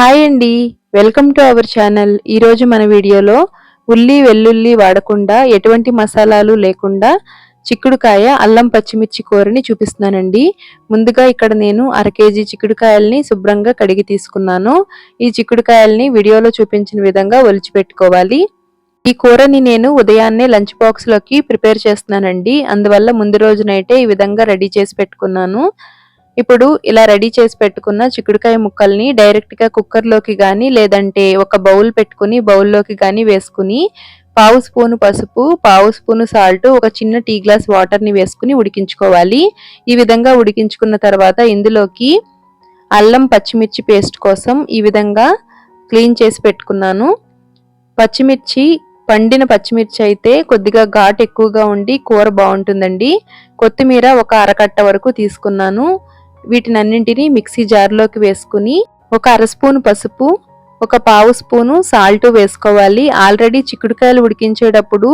Hi అండి. Welcome to our channel. ఈరోజు మన వీడియోలో ఉల్లి వెల్లుల్లి వాడకుండా ఎటువంటి మసాలాలు లేకుండా చిక్కుడుకాయ అల్లం పచ్చిమిర్చి కూరని చూపిస్తున్నానండి. ముందుగా ఇక్కడ నేను అర కేజీ చిక్కుడుకాయల్ని శుభ్రంగా కడిగి తీసుకున్నాను. ఈ చిక్కుడుకాయల్ని వీడియోలో చూపించిన విధంగా ఒలిచిపెట్టుకోవాలి. ఈ కూరని నేను ఉదయాన్నే లంచ్ బాక్స్లోకి ప్రిపేర్ చేస్తున్నానండి. అందువల్ల ముందు రోజునైతే ఈ విధంగా రెడీ చేసి పెట్టుకున్నాను. ఇప్పుడు ఇలా రెడీ చేసి పెట్టుకున్న చిక్కుడుకాయ ముక్కల్ని డైరెక్ట్గా కుక్కర్లోకి కానీ లేదంటే ఒక బౌల్ పెట్టుకుని బౌల్లోకి కానీ వేసుకుని పావు స్పూను పసుపు పావు స్పూను సాల్ట్ ఒక చిన్న టీ గ్లాస్ వాటర్ని వేసుకుని ఉడికించుకోవాలి. ఈ విధంగా ఉడికించుకున్న తర్వాత ఇందులోకి అల్లం పచ్చిమిర్చి పేస్ట్ కోసం ఈ విధంగా క్లీన్ చేసి పెట్టుకున్నాను. పచ్చిమిర్చి పండిన పచ్చిమిర్చి అయితే కొద్దిగా ఘాట్ ఎక్కువగా ఉండి కూర బాగుంటుందండి. కొత్తిమీర ఒక అరకట్ట వరకు తీసుకున్నాను. వీటినన్నింటినీ మిక్సీ జార్లోకి వేసుకుని ఒక అర స్పూన్ పసుపు ఒక పావు స్పూను సాల్ట్ వేసుకోవాలి. ఆల్రెడీ చిక్కుడుకాయలు ఉడికించేటప్పుడు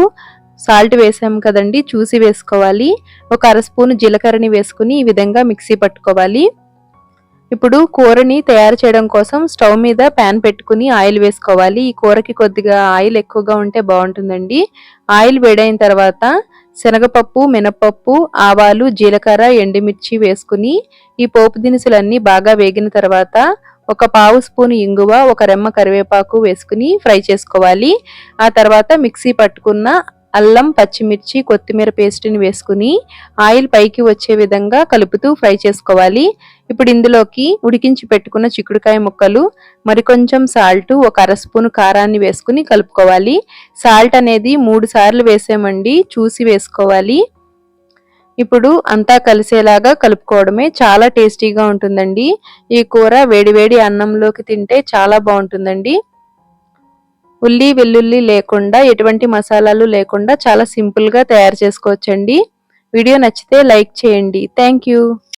సాల్ట్ వేసాం కదండి చూసి వేసుకోవాలి. ఒక అర స్పూను జీలకర్రని వేసుకుని ఈ విధంగా మిక్సీ పట్టుకోవాలి. ఇప్పుడు కూరని తయారు చేయడం కోసం స్టవ్ మీద ప్యాన్ పెట్టుకుని ఆయిల్ వేసుకోవాలి. ఈ కూరకి కొద్దిగా ఆయిల్ ఎక్కువగా ఉంటే బాగుంటుందండి. ఆయిల్ వేడైన తర్వాత శనగపప్పు మినపప్పు ఆవాలు జీలకర్ర ఎండుమిర్చి వేసుకుని ఈ పోపు దినుసులన్నీ బాగా వేగిన తర్వాత ఒక పావు స్పూన్ ఇంగువ ఒక రెమ్మ కరివేపాకు వేసుకుని ఫ్రై చేసుకోవాలి. ఆ తర్వాత మిక్సీ పట్టుకున్న అల్లం పచ్చిమిర్చి కొత్తిమీర పేస్ట్ని వేసుకుని ఆయిల్ పైకి వచ్చే విధంగా కలుపుతూ ఫ్రై చేసుకోవాలి. ఇప్పుడు ఇందులోకి ఉడికించి పెట్టుకున్న చిక్కుడుకాయ ముక్కలు మరికొంచెం సాల్ట్ ఒక అర స్పూన్ కారాన్ని వేసుకుని కలుపుకోవాలి. సాల్ట్ అనేది మూడు సార్లు వేసామండి చూసి వేసుకోవాలి. ఇప్పుడు అంతా కలిసేలాగా కలుపుకోవడమే చాలా టేస్టీగా ఉంటుందండి. ఈ కూర వేడివేడి అన్నంలోకి తింటే చాలా బాగుంటుందండి. ఉల్లి వెల్లుల్లి లేకుండా ఎటువంటి మసాలాలు లేకుండా చాలా సింపుల్గా తయారు చేసుకోవచ్చండి. వీడియో నచ్చితే లైక్ చేయండి. థ్యాంక్